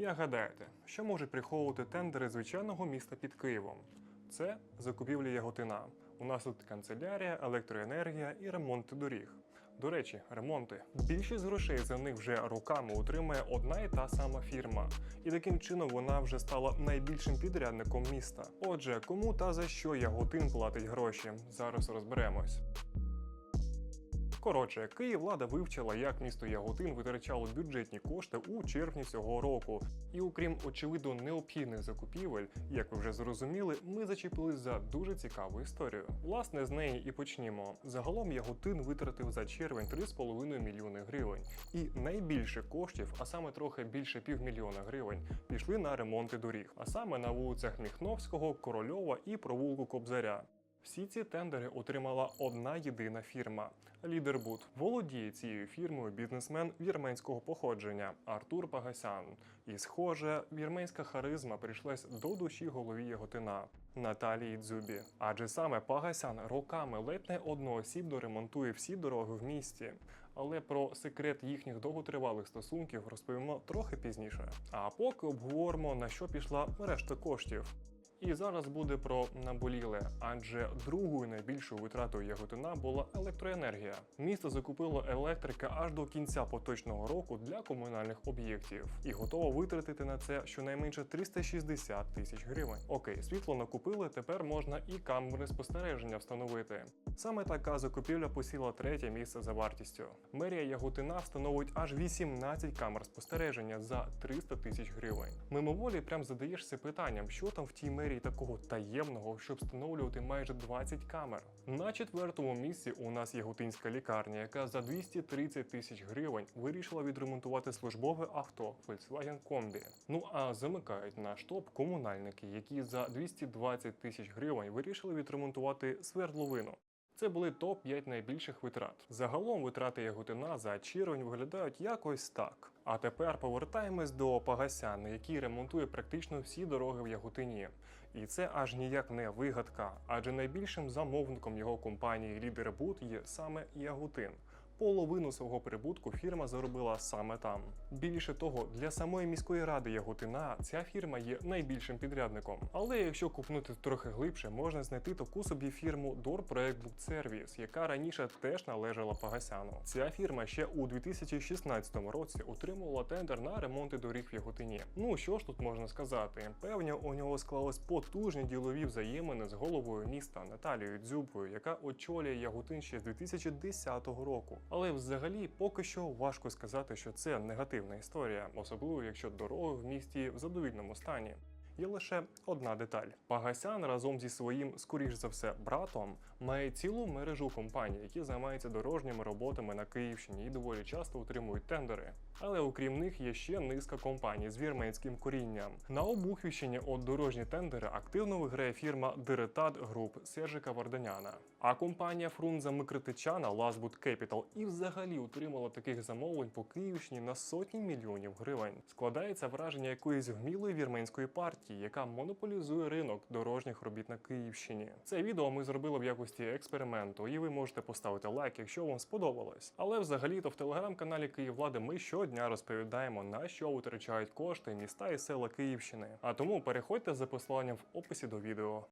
Як гадаєте, що можуть приховувати тендери звичайного міста під Києвом? Це закупівля яготина. У нас тут канцелярія, електроенергія і ремонти доріг. До речі, ремонти. Більшість грошей за них вже роками утримує одна і та сама фірма, і таким чином вона вже стала найбільшим підрядником міста. Отже, кому та за що Яготин платить гроші? Зараз розберемось. Коротше, Київлада вивчила, як місто Яготин витрачало бюджетні кошти у червні цього року. І окрім очевидно необхідних закупівель, як ви вже зрозуміли, ми зачепились за дуже цікаву історію. Власне, з неї і почнімо. Загалом Яготин витратив за червень 3,5 мільйони гривень. І найбільше коштів, а саме трохи більше півмільйона гривень, пішли на ремонти доріг, а саме на вулицях Міхновського, Корольова і провулку Кобзаря. Всі ці тендери отримала одна єдина фірма Лідербуд. Володіє цією фірмою бізнесмен вірменського походження Артур Пагасян. І, схоже, вірменська харизма прийшлась до душі голові Яготина Наталії Дзюбі. Адже саме Пагасян роками ледь не одноосібно ремонтує всі дороги в місті. Але про секрет їхніх довготривалих стосунків розповімо трохи пізніше. А поки обговоримо на що пішла решта коштів. І зараз буде про наболіле, адже другою найбільшою витратою Яготина була електроенергія. Місто закупило електрика аж до кінця поточного року для комунальних об'єктів і готово витратити на це щонайменше 360 тисяч гривень. Окей, світло накупили, тепер можна і камери спостереження встановити. Саме така закупівля посіла третє місце за вартістю. Мерія Яготина встановить аж 18 камер спостереження за 300 тисяч гривень. Мимоволі прям задаєшся питанням, що там в тій мерії такого таємного, щоб встановлювати майже 20 камер. На четвертому місці у нас є гутинська лікарня, яка за 230 тисяч гривень вирішила відремонтувати службове авто Volkswagen Combi. Ну а замикають наш топ комунальники, які за 220 тисяч гривень вирішили відремонтувати свердловину. Це були топ-5 найбільших витрат. Загалом витрати Яготина за червень виглядають якось так. А тепер повертаємось до Пагасяна, який ремонтує практично всі дороги в Яготині. І це аж ніяк не вигадка, адже найбільшим замовником його компанії Лідербуд є саме Яготин. Половину свого прибутку фірма заробила саме там. Більше того, для самої міської ради Яготина ця фірма є найбільшим підрядником. Але якщо купнути трохи глибше, можна знайти таку собі фірму Book Service, яка раніше теж належала Пагасяну. Ця фірма ще у 2016 році отримувала тендер на ремонти доріг в Яготині. Ну що ж тут можна сказати? Певно, у нього склались потужні ділові взаємини з головою міста Наталією Дзюбою, яка очолює Яготин ще з 2010 року. Але взагалі поки що важко сказати, що це негативна історія, особливо якщо дороги в місті в задовільному стані. Є лише одна деталь: Пагасян разом зі своїм, скоріш за все, братом має цілу мережу компаній, які займаються дорожніми роботами на Київщині і доволі часто отримують тендери. Але окрім них є ще низка компаній з вірменським корінням. На Обухівщині от дорожні тендери активно виграє фірма Диретат Груп Сержика Варданяна. А компанія Фрунза Микритичана Lastwood Capital і взагалі отримала таких замовлень по Київщині на сотні мільйонів гривень. Складається враження якоїсь вмілої вірменської партії, яка монополізує ринок дорожніх робіт на Київщині. Це відео ми зробили в якості експерименту, і ви можете поставити лайк, якщо вам сподобалось. Але взагалі-то в телеграм-каналі Київлади ми щодня розповідаємо на що витрачають кошти міста і села Київщини. А тому переходьте за посиланням в описі до відео.